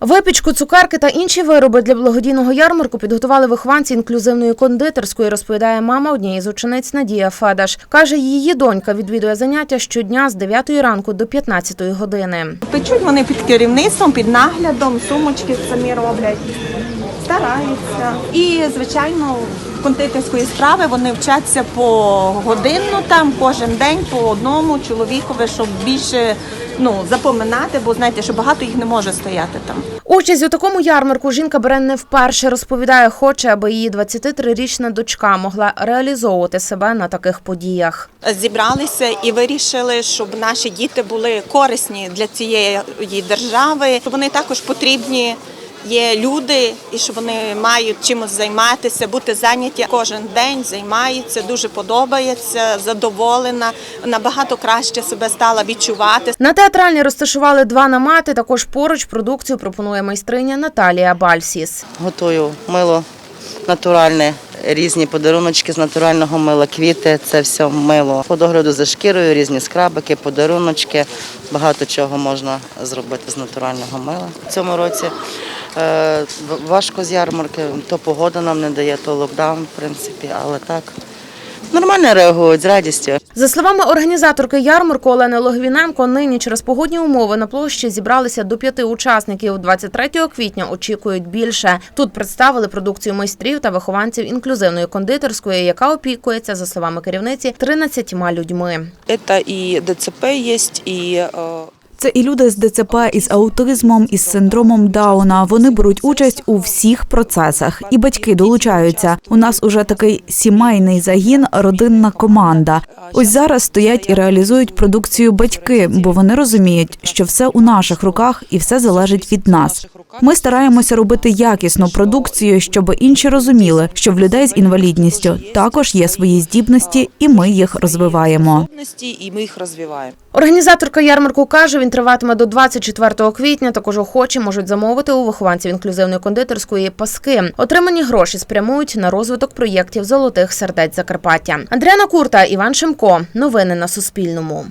Випічку, цукерки та інші вироби для благодійного ярмарку підготували вихованці інклюзивної кондитерської, розповідає мама однієї з учениць Надія Федаш. Каже, її донька відвідує заняття щодня з 9 ранку до 15 години. Печуть вони під керівництвом, під наглядом, сумочки самі роблять, стараються. І, звичайно, кондитерської справи вони вчаться по годину там кожен день по одному чоловікові, щоб більше ну, запоминати, бо знаєте, що багато їх не може стояти там. Участь у такому ярмарку жінка бере не вперше. Розповідає, хоче, аби її 23-річна дочка могла реалізовувати себе на таких подіях. Зібралися і вирішили, щоб наші діти були корисні для цієї держави. Вони також потрібні. Є люди, і що вони мають чимось займатися, бути зайняті кожен день, займаються, дуже подобається, задоволена, набагато краще себе стала відчувати. На театральні розташували два намати. Також поруч продукцію пропонує майстриня Наталія Бальсіс. Готую мило натуральне, різні подаруночки з натурального мила, квіти це все мило. По догляду за шкірою, різні скрабики, подаруночки. Багато чого можна зробити з натурального мила. В цьому році важко з ярмарки, то погода нам не дає, то локдаун, в принципі, але так. Нормально реагують з радістю. За словами організаторки ярмарку Олени Логвіненко, нині через погодні умови на площі зібралися до п'яти учасників. 23 квітня очікують більше. Тут представили продукцію майстрів та вихованців інклюзивної кондитерської, яка опікується, за словами керівниці, 13 людьми. Это и ДЦП есть, и э, Це і люди з ДЦП, із аутизмом, із синдромом Дауна. Вони беруть участь у всіх процесах, і батьки долучаються. У нас уже такий сімейний загін, родинна команда. Ось зараз стоять і реалізують продукцію батьки, бо вони розуміють, що все у наших руках і все залежить від нас. Ми стараємося робити якісну продукцію, щоб інші розуміли, що в людей з інвалідністю також є свої здібності, і ми їх розвиваємо. способности, и мы их развиваем. Організаторка ярмарку каже, він триватиме до 24 квітня. Також охочі можуть замовити у вихованців інклюзивної кондитерської паски. Отримані гроші спрямують на розвиток проєктів золотих сердець Закарпаття. Андріана Курта, Іван Шимко. Новини на Суспільному.